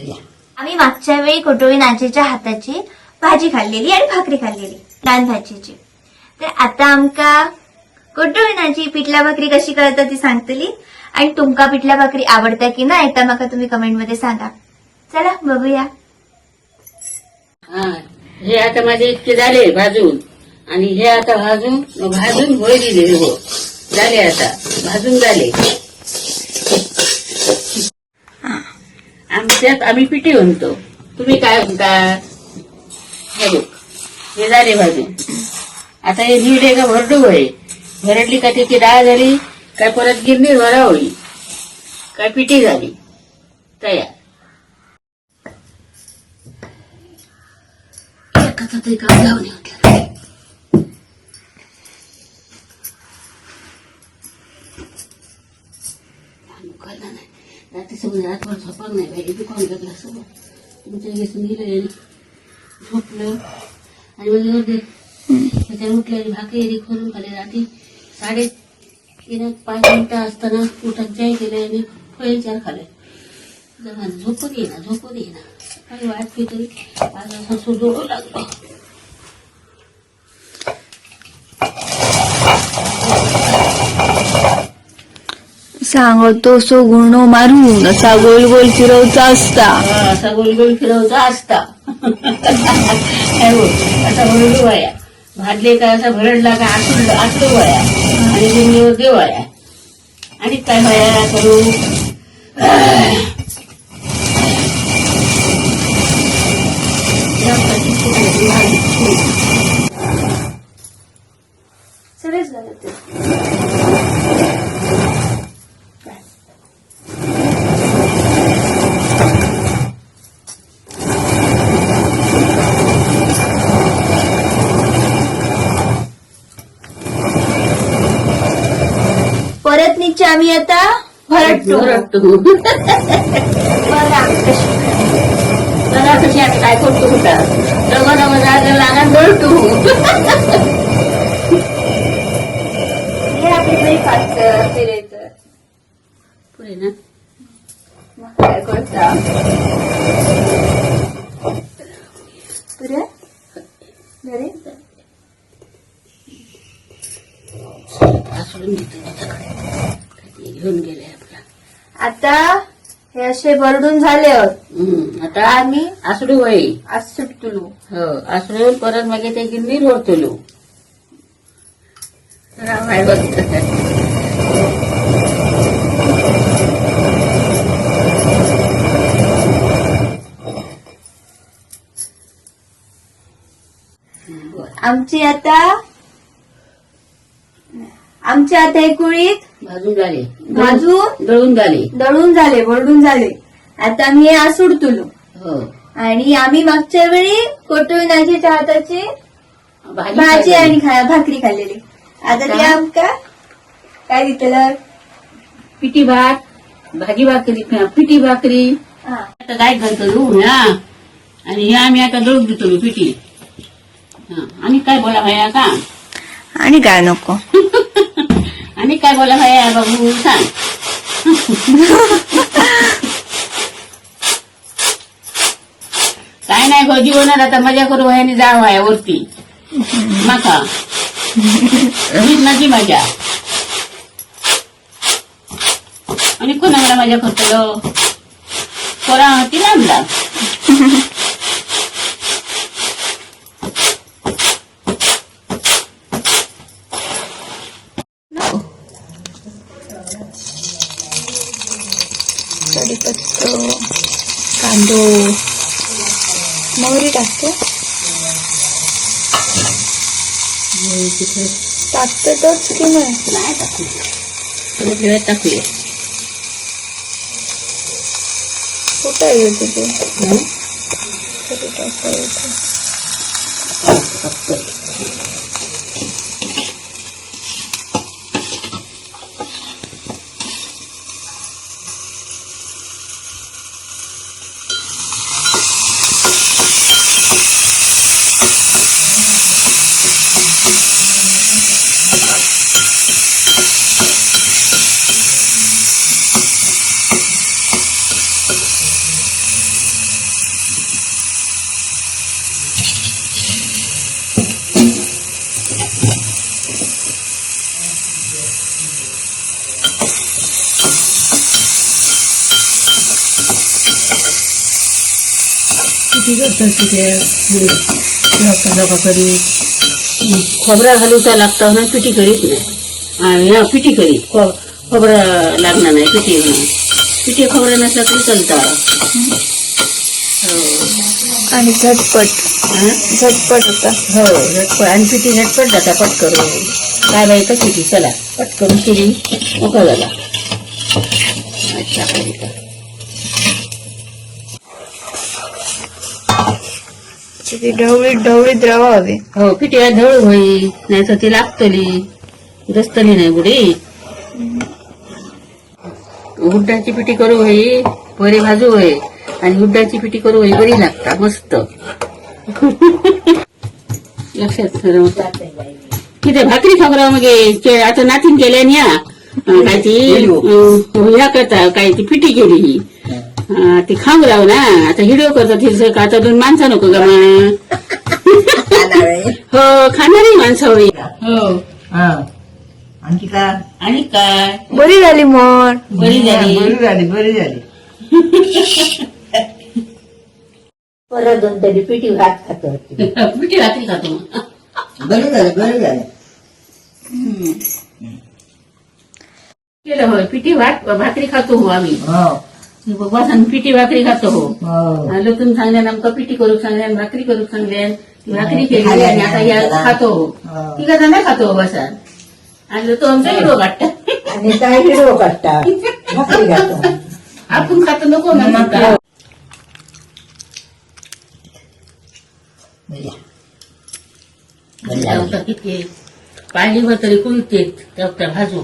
आम्ही मागच्या वेळी कोटोळी नाचेच्या हाताची भाजी खाल्लेली आणि भाकरी खाल्लेली दान भाजीची. तर आता आमका कोटोळी नाची पिठला भाकरी कशी करता ती सांगतली? आणि तुमका पिठला भाकरी आवडता की नाही तर माका तुम्ही कमेंटमध्ये सांगा. चला बघूया. हा हे आता माझे इतके झाले भाजून. आणि हे आता भाजून भाजून होय दिले हो. झाले आता भाजून झाले. त्यात आम्ही पिठी म्हणतो. तुम्ही काय म्हणता हे बघ. हे झाले भाजी. आता हे नीड आहे का भरडू आहे? भरडली का त्याची डाळ झाली काय परत गिरणी भरा होई काय पिठी झाली. तयार. एकाचा ते काम जाऊन रात्री समजा रातभर नाही पाहिजे दुकान घेतलं सगळं तुमच्या घेसून गेलं झोपलं आणि मग ते त्याच्या उठल्या भाकरी करून खाली रात्री साडे तीन पाच मिनटं असताना उठत जाय केलं आणि फळे चार खाल्ले झोपत येईना झोपत येईना झोपू दे ना काही वाटते तरी माझा असं जोडू लागलो. सांगतो सो गुणो मारून असा गोल गोल फिरवचा असता असा गोल गोल फिरवचा असता असा भरडू वया. भाजले का असा भरडला का आसू आसू वाया. आणि जिंगीवर देव आणि काय वया करू? सगळेच घालत ते. परत नीचे आम्ही आता भरटतो भरडतो बघा कशी जरा कशी आता काय करतो कुठं रवा रवा जागा लागा भरतो हे आपली ब्रेकफास्ट केले तर पुढे ना मग काय करता पुरे बरे सोडून घेतो त्याच्याकडे ते घेऊन गेले आपला आता हे असे भरडून झाल्यावर हम्म, आता आम्ही आसडू वय आज सुटतलो हो आसडून परत मागे ते गिरणीर वरतलो बघत आमची आता आमची आता एकुळीत भाजून झाले. भाजून दळून झाले. दळून झाले भरडून झाले. आता आम्ही हे आज सुटतलो हो. आणि आम्ही मागच्या वेळी कोटोळी नाचीच्या हाताची भाजी खाल्ली. आणि खा- भाकरी खाल्लेली. आता ते का? आमका काय दिलं पिठी भात भाजी भाकरी पिठी भाकरी. आता काय घालतो ना. आणि हे आम्ही आता दळून देतो पिठी. हा, आणि काय बोला भया का? आणि काय नको. आणि काय बोला भया बाबू सांग. काय नाही गो जीवनात आता मजा करू वयाने जाव आहे वरती माका. हीच माझी मजा. आणि कोणाला मजा करतलो पोरा ती लांबला. कांदो मोहरी टाकतो टाकतो तोच की नाही नाही टाकू थोड्या वेळात टाकूया कुठं आहे तुझे हं? कधी टाकायचं पिठी करतात तिथे लोका करी खोबरा घालूचा लागतं ना पिठी करीत नाही. आणि हा पिठी करीत. खो खोबरं लागणार नाही पिठी होणार. पिठी खोबरं नसलं तरी चालतं. हो. आणि झटपट. हा? झटपट होता. हो झटपट. आणि पिठी झटपट जाता पट करू काय बाई ती चला पट करून केली मोकळा झाला. अच्छा पाहिजे का ती ढवळीत ढवळीत रवा हवे. हो पिठी आज ढवळ होई नाही तर ती लागतली. दस्तली नाही बुडी. गुड्डाची पिठी करू होई बरी भाजू होय आणि गुड्डाची पिठी करू होई बरी लागता मस्त. लक्षात ठेव. किती भाकरी खबरा मग ते आता नातीन केल्या अं, काय ती अं, ह्या करता काय ती पिठी केली ही. अं, ती खाऊ राव ना. आता हिडिओ करतात हिरसं का आता दोन माणसं नको का मग. हो खाणारी माणसं होई हो. हा. आणखी का आणि काय? बरी झाली मग. बरी झाली. बरी झाली बरी झाली. परत दोन तरी पिठी भात खातो. पिठी भाकरी खातो बरी झाली बरी झाली. केलं होय पिठी भात भाकरी खातो हो आम्ही. हो. बसन पिठी भाकरी खातो हो. हो. तुम्ही सांगल्यान आमका पिठी करू सांगल्यान भाकरी करू सांगल्यान भाकरी केली आणि आता या खातो हो. हो. ती का नाही खातो हो बसा आणि तो आमचा हिरो काढता आणि काय हिरव काढता भाकरी खातो. आपण खातो नको ना त्यावर किती वर तरी कुलते त्या भाजू